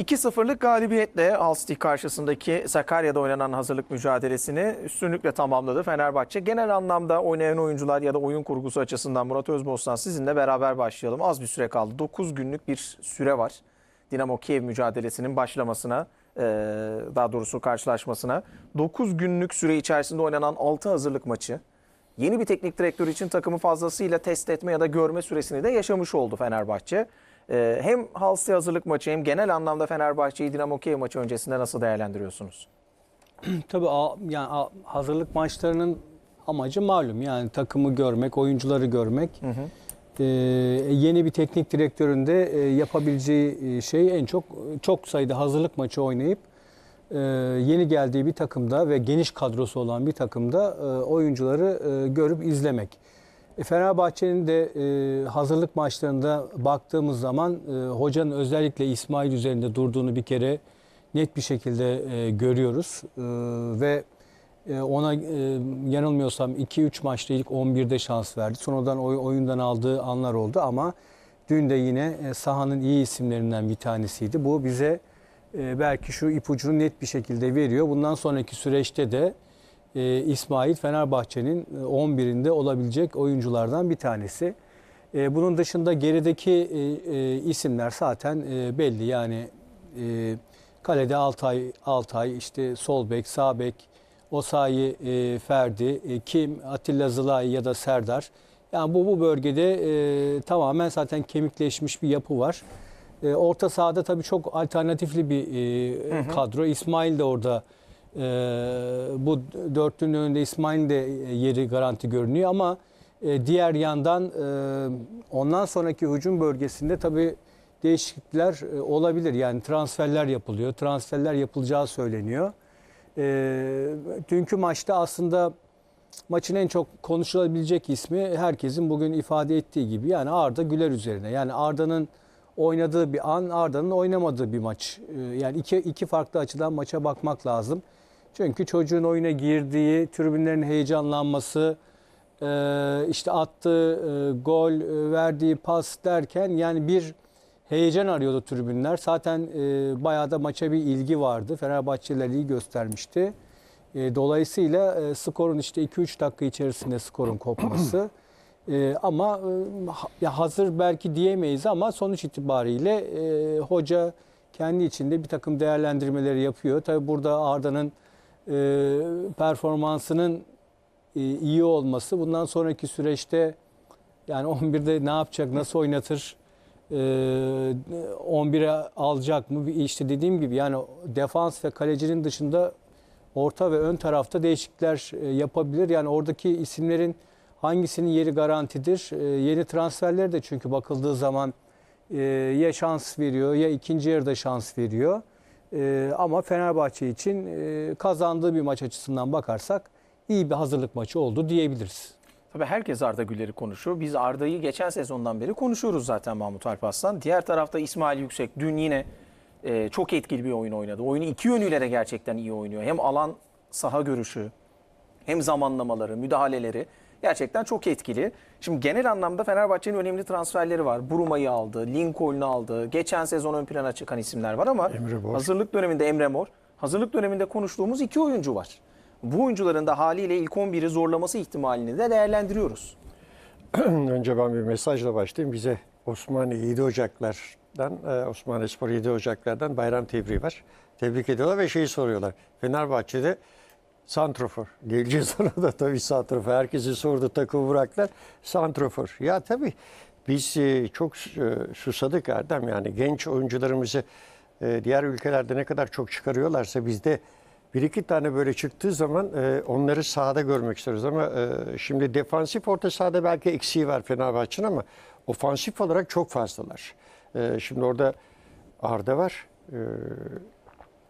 2-0'lık galibiyetle Alstik karşısındaki Sakarya'da oynanan hazırlık mücadelesini üstünlükle tamamladı Fenerbahçe. Genel anlamda oynayan oyuncular ya da oyun kurgusu açısından Murat Özbostan sizinle beraber başlayalım. Az bir süre kaldı. 9 günlük bir süre var. Dinamo Kiev mücadelesinin başlamasına, eee, daha doğrusu karşılaşmasına. 9 günlük süre içerisinde oynanan 6 hazırlık maçı. Yeni bir teknik direktör için takımı fazlasıyla test etme ya da görme süresini de yaşamış oldu Fenerbahçe. Ee, hem Halsey hazırlık maçı hem genel anlamda Fenerbahçe'yi Dinamo Kiev maçı öncesinde nasıl değerlendiriyorsunuz? Tabii a- yani a- hazırlık maçlarının amacı malum yani takımı görmek, oyuncuları görmek. Ee, yeni bir teknik direktörün de e, yapabileceği e, şey en çok çok sayıda hazırlık maçı oynayıp e, yeni geldiği bir takımda ve geniş kadrosu olan bir takımda e, oyuncuları e, görüp izlemek. E, Fenerbahçe'nin de e, hazırlık maçlarında baktığımız zaman e, hocanın özellikle İsmail üzerinde durduğunu bir kere net bir şekilde e, görüyoruz. E, ve e, ona e, yanılmıyorsam 2-3 maçta ilk 11'de şans verdi. Sonradan oy, oyundan aldığı anlar oldu ama dün de yine e, sahanın iyi isimlerinden bir tanesiydi. Bu bize e, belki şu ipucunu net bir şekilde veriyor. Bundan sonraki süreçte de e, İsmail Fenerbahçe'nin e, 11'inde olabilecek oyunculardan bir tanesi. E, bunun dışında gerideki e, e, isimler zaten e, belli. Yani e, kalede Altay, Altay, işte sol bek, sağ bek, Osayi, e, Ferdi, e, Kim, Atilla Zılay ya da Serdar. Yani bu bu bölgede e, tamamen zaten kemikleşmiş bir yapı var. E, orta sahada tabii çok alternatifli bir e, kadro. İsmail de orada e, bu dörtlünün önünde İsmail'in de yeri garanti görünüyor ama e, diğer yandan e, ondan sonraki hücum bölgesinde tabii değişiklikler e, olabilir. Yani transferler yapılıyor. Transferler yapılacağı söyleniyor. E, dünkü maçta aslında maçın en çok konuşulabilecek ismi herkesin bugün ifade ettiği gibi yani Arda Güler üzerine. Yani Arda'nın oynadığı bir an, Arda'nın oynamadığı bir maç. E, yani iki, iki farklı açıdan maça bakmak lazım. Çünkü çocuğun oyuna girdiği, tribünlerin heyecanlanması, e, işte attığı e, gol, e, verdiği pas derken yani bir heyecan arıyordu tribünler. Zaten bayağı da maça bir ilgi vardı. Fenerbahçeliler iyi göstermişti. Dolayısıyla skorun işte 2-3 dakika içerisinde skorun kopması. Ama hazır belki diyemeyiz ama sonuç itibariyle hoca kendi içinde bir takım değerlendirmeleri yapıyor. Tabi burada Arda'nın e, performansının e, iyi olması bundan sonraki süreçte yani 11'de ne yapacak, nasıl oynatır, e, 11'e alacak mı? İşte dediğim gibi yani defans ve kalecinin dışında orta ve ön tarafta değişiklikler e, yapabilir. Yani oradaki isimlerin hangisinin yeri garantidir? E, Yeni transferler de çünkü bakıldığı zaman e, ya şans veriyor ya ikinci yarıda şans veriyor. E, Ama Fenerbahçe için e, kazandığı bir maç açısından bakarsak iyi bir hazırlık maçı oldu diyebiliriz. Tabii herkes Arda Güler'i konuşuyor. Biz Arda'yı geçen sezondan beri konuşuyoruz zaten Mahmut Alparslan. Diğer tarafta İsmail Yüksek dün yine e, çok etkili bir oyun oynadı. Oyunu iki yönüyle de gerçekten iyi oynuyor. Hem alan saha görüşü hem zamanlamaları, müdahaleleri gerçekten çok etkili. Şimdi genel anlamda Fenerbahçe'nin önemli transferleri var. Buruma'yı aldı, Lincoln'u aldı. Geçen sezon ön plana çıkan isimler var ama hazırlık döneminde Emre Mor, hazırlık döneminde konuştuğumuz iki oyuncu var. Bu oyuncuların da haliyle ilk 11'i zorlaması ihtimalini de değerlendiriyoruz. Önce ben bir mesajla başlayayım. Bize Osmaniye 7 Ocaklar'dan, e, Osmaniye Spor 7 Ocaklar'dan bayram tebriği var. Tebrik ediyorlar ve şeyi soruyorlar. Fenerbahçe'de santrofor. Geleceğiz ona da tabii santrofor. Herkesi sordu takımı bıraktılar. Santrofor. Ya tabii biz e, çok e, susadık Erdem yani genç oyuncularımızı e, diğer ülkelerde ne kadar çok çıkarıyorlarsa bizde bir iki tane böyle çıktığı zaman onları sahada görmek istiyoruz ama şimdi defansif orta sahada belki eksiği var Fenerbahçe'nin ama ofansif olarak çok fazlalar. Şimdi orada Arda var,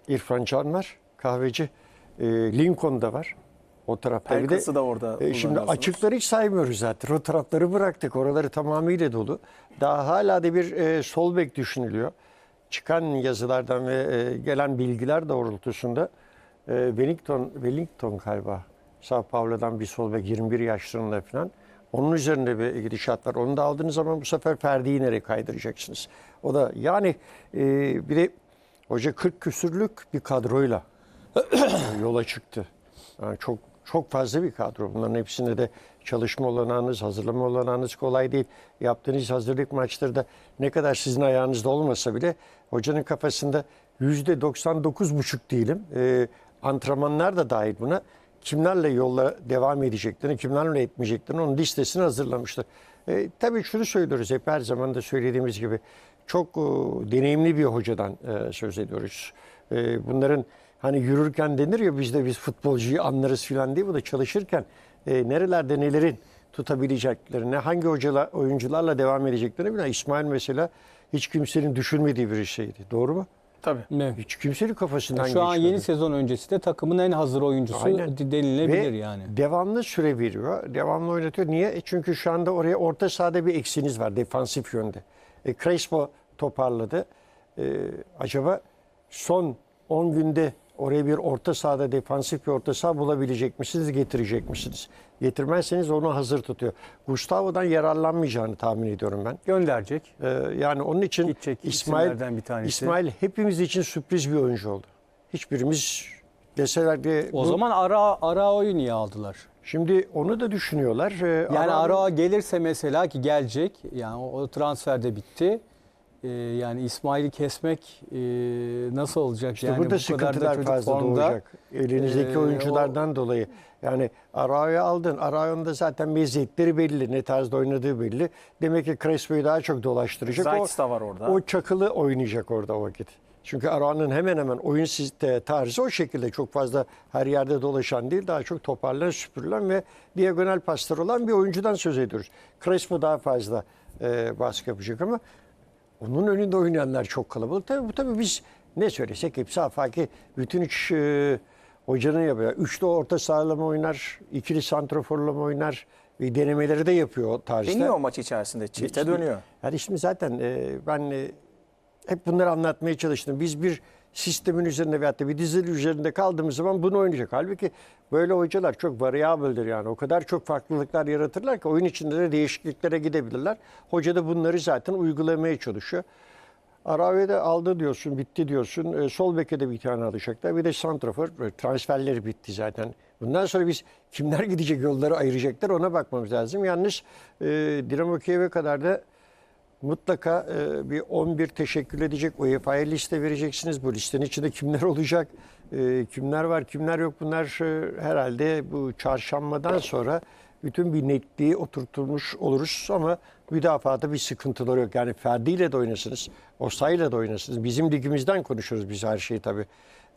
İrfan Can var, Kahveci, e, Lincoln da var. O tarafta bir de da orada e, şimdi açıkları hiç saymıyoruz zaten. O tarafları bıraktık. Oraları tamamıyla dolu. Daha hala da bir e, sol bek düşünülüyor. Çıkan yazılardan ve e, gelen bilgiler doğrultusunda e, Wellington, Wellington galiba Sao Paulo'dan bir sol bek 21 yaşlarında falan. Onun üzerinde bir gidişat var. Onu da aldığınız zaman bu sefer Ferdi'yi nereye kaydıracaksınız? O da yani e, bir de Hoca 40 küsürlük bir kadroyla yola çıktı. Yani çok çok fazla bir kadro. Bunların hepsinde de çalışma olanağınız, hazırlama olanağınız kolay değil. Yaptığınız hazırlık maçları da ne kadar sizin ayağınızda olmasa bile hocanın kafasında yüzde 99,5 diyelim. Ee, antrenmanlar da dahil buna. Kimlerle yolla devam edeceklerini, kimlerle etmeyeceklerini onun listesini hazırlamıştır. Ee, tabii şunu söylüyoruz hep her zaman da söylediğimiz gibi çok e, deneyimli bir hocadan e, söz ediyoruz. E, bunların hani yürürken denir ya bizde biz futbolcuyu anlarız filan diye bu da çalışırken e, nerelerde nelerin tutabileceklerini, hangi hocalar, oyuncularla devam edeceklerini bilen İsmail mesela hiç kimsenin düşünmediği bir şeydi. Doğru mu? Tabii. Evet. Hiç kimsenin kafasından Şu an geçmedi. yeni sezon öncesi de takımın en hazır oyuncusu Aynen. denilebilir Ve yani. devamlı süre veriyor. Devamlı oynatıyor. Niye? E çünkü şu anda oraya orta sahada bir eksiniz var defansif yönde. E, Crespo toparladı. E, acaba son 10 günde oraya bir orta sahada defansif bir orta saha bulabilecek misiniz, getirecek misiniz? Getirmezseniz onu hazır tutuyor. Gustavo'dan yararlanmayacağını tahmin ediyorum ben. Gönderecek. E, yani onun için Gidecek İsmail, bir tanesi. İsmail hepimiz için sürpriz bir oyuncu oldu. Hiçbirimiz deselerdi O bu- zaman ara Arao'yu niye aldılar? Şimdi onu da düşünüyorlar. Ee, Yani Arao- gelirse mesela ki gelecek. Yani o, o transfer de bitti. Ee, yani İsmail'i kesmek e, nasıl olacak? İşte yani burada bu sıkıntılar fazla formda. doğacak. Elinizdeki Ee, oyunculardan dolayı. Yani Arao'yu aldın. Arao'nun da zaten meziyetleri belli. Ne tarzda oynadığı belli. Demek ki Crespo'yu daha çok dolaştıracak. Zayt da var orada. O çakılı oynayacak orada o vakit. Çünkü Arao'nun hemen hemen oyun siste- tarzı o şekilde çok fazla her yerde dolaşan değil. Daha çok toparlanan, süpürülen ve diagonal paslar olan bir oyuncudan söz ediyoruz. Crespo daha fazla e, baskı yapacak ama onun önünde oynayanlar çok kalabalık. Tabii bu tabii biz ne söylesek hepsi afaki bütün üç e, hocanın yapıyor. Üçlü orta sağlama oynar, ikili santroforlama oynar ve denemeleri de yapıyor o tarzda. Deniyor o maç içerisinde. Çifte dönüyor. Yani şimdi zaten e, ben e, hep bunları anlatmaya çalıştım. Biz bir sistemin üzerinde veyahut da bir dizili üzerinde kaldığımız zaman bunu oynayacak. Halbuki böyle hocalar çok variable'dir yani. O kadar çok farklılıklar yaratırlar ki oyun içinde de değişikliklere gidebilirler. Hoca da bunları zaten uygulamaya çalışıyor. Arave'de aldı diyorsun, bitti diyorsun. E, sol beke de bir tane alacaklar. Bir de santrafor. E, Transferleri bitti zaten. Bundan sonra biz kimler gidecek yolları ayıracaklar ona bakmamız lazım. Yalnız e, Dinamo Kiev'e kadar da mutlaka e, bir 11 teşekkür edecek UEFA'ya liste vereceksiniz. Bu listenin içinde kimler olacak, e, kimler var, kimler yok? Bunlar e, herhalde bu çarşambadan sonra bütün bir netliği oturtulmuş oluruz. Ama müdafaada bir sıkıntıları yok. Yani Ferdi ile de oynasınız, Osay'la da oynasınız. Bizim ligimizden konuşuyoruz biz her şeyi tabii.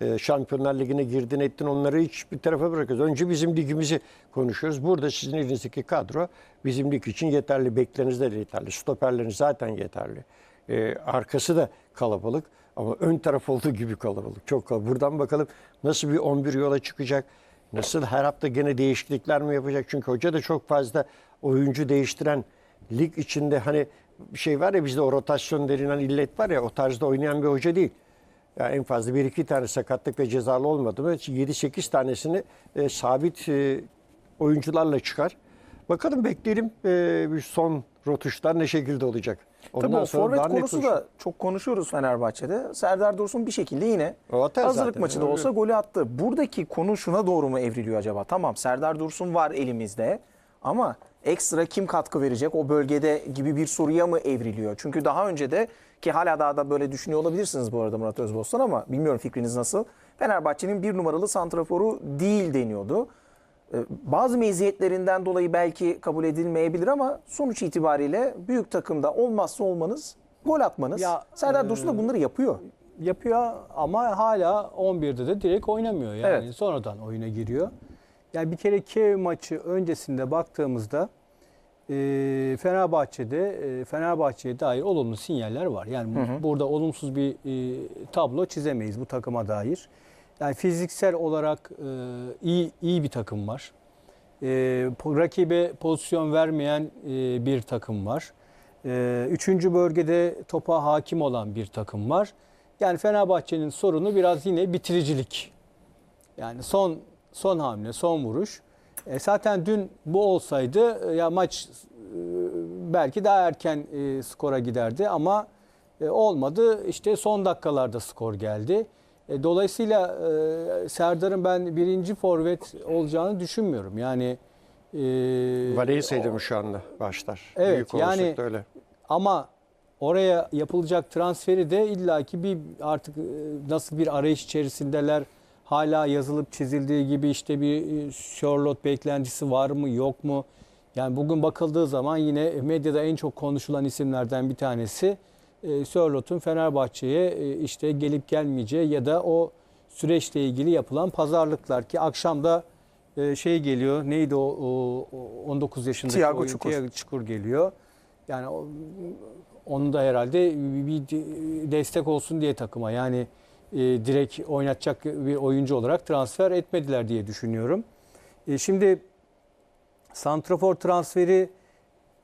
E, Şampiyonlar Ligi'ne girdin ettin onları hiç bir tarafa bırakıyoruz. Önce bizim ligimizi konuşuyoruz. Burada sizin elinizdeki kadro bizim lig için yeterli. Bekleriniz de yeterli. Stoperleriniz zaten yeterli. E, arkası da kalabalık ama ön taraf olduğu gibi kalabalık. Çok kalabalık. Buradan bakalım nasıl bir 11 yola çıkacak. Nasıl her hafta gene değişiklikler mi yapacak? Çünkü hoca da çok fazla oyuncu değiştiren lig içinde hani bir şey var ya bizde o rotasyon denilen illet var ya o tarzda oynayan bir hoca değil. Ya en fazla bir iki tane sakatlık ve cezalı olmadı mı 7-8 tanesini e, sabit e, oyuncularla çıkar. Bakalım bekleyelim e, bir son rotuşlar ne şekilde olacak. Tabii o forvet konusu da çok konuşuyoruz Fenerbahçe'de. Serdar Dursun bir şekilde yine hazırlık zaten. maçı da olsa golü attı. Buradaki konu şuna doğru mu evriliyor acaba? Tamam Serdar Dursun var elimizde ama ekstra kim katkı verecek o bölgede gibi bir soruya mı evriliyor? Çünkü daha önce de ki hala daha da böyle düşünüyor olabilirsiniz bu arada Murat Özbostan ama bilmiyorum fikriniz nasıl. Fenerbahçe'nin bir numaralı santraforu değil deniyordu. Ee, Bazı meziyetlerinden dolayı belki kabul edilmeyebilir ama sonuç itibariyle büyük takımda olmazsa olmanız gol atmanız. Ya, Serdar Dursun da bunları yapıyor. yapıyor ama hala 11'de de direkt oynamıyor. Yani Evet. sonradan oyuna giriyor. Yani bir kere Kiev maçı öncesinde baktığımızda e, Fenerbahçe'de e, Fenerbahçe'ye dair olumlu sinyaller var. Yani burada olumsuz bir e, tablo çizemeyiz bu takıma dair. Yani fiziksel olarak e, iyi iyi bir takım var. E, rakibe pozisyon vermeyen e, bir takım var. E, üçüncü bölgede topa hakim olan bir takım var. Yani Fenerbahçe'nin sorunu biraz yine bitiricilik. Yani son son hamle, son vuruş. E, zaten dün bu olsaydı e, ya maç e, belki daha erken e, skora giderdi ama E, olmadı. İşte son dakikalarda skor geldi. E, dolayısıyla e, Serdar'ın ben birinci forvet olacağını düşünmüyorum. Yani e, Valencia'ydı mı şu anda başlar? Evet, Büyük yani- öyle. ama oraya yapılacak transferi de illaki bir artık e, nasıl bir arayış içerisindeler hala yazılıp çizildiği gibi işte bir e, Charlotte beklentisi var mı yok mu? Yani bugün bakıldığı zaman yine medyada en çok konuşulan isimlerden bir tanesi e, Charlotte'un Fenerbahçe'ye e, işte gelip gelmeyeceği ya da o süreçle ilgili yapılan pazarlıklar ki akşam da e, şey geliyor neydi o, o- o 19 yaşındaki Thiago oyun Çukur. Thiago Çukur geliyor. Yani onu da herhalde bir destek olsun diye takıma yani e, direkt oynatacak bir oyuncu olarak transfer etmediler diye düşünüyorum. E, şimdi santrafor transferi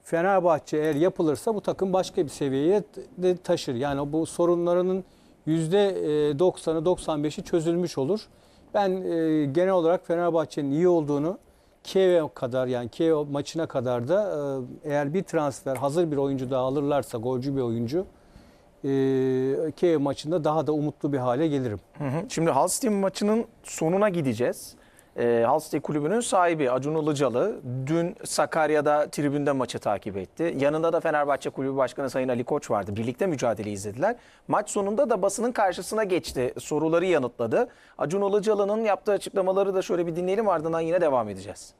Fenerbahçe eğer yapılırsa bu takım başka bir seviyeye de taşır. Yani bu sorunlarının %90'ı 95'i çözülmüş olur. Ben e, genel olarak Fenerbahçe'nin iyi olduğunu Kiev'e kadar yani Kiev maçına kadar da e, eğer bir transfer hazır bir oyuncu daha alırlarsa golcü bir oyuncu e, Kiev maçında daha da umutlu bir hale gelirim. Hı hı. Şimdi City maçının sonuna gideceğiz. Hull City kulübünün sahibi Acun Ilıcalı dün Sakarya'da tribünde maçı takip etti. Yanında da Fenerbahçe Kulübü Başkanı Sayın Ali Koç vardı. Birlikte mücadele izlediler. Maç sonunda da basının karşısına geçti. Soruları yanıtladı. Acun Ilıcalı'nın yaptığı açıklamaları da şöyle bir dinleyelim ardından yine devam edeceğiz.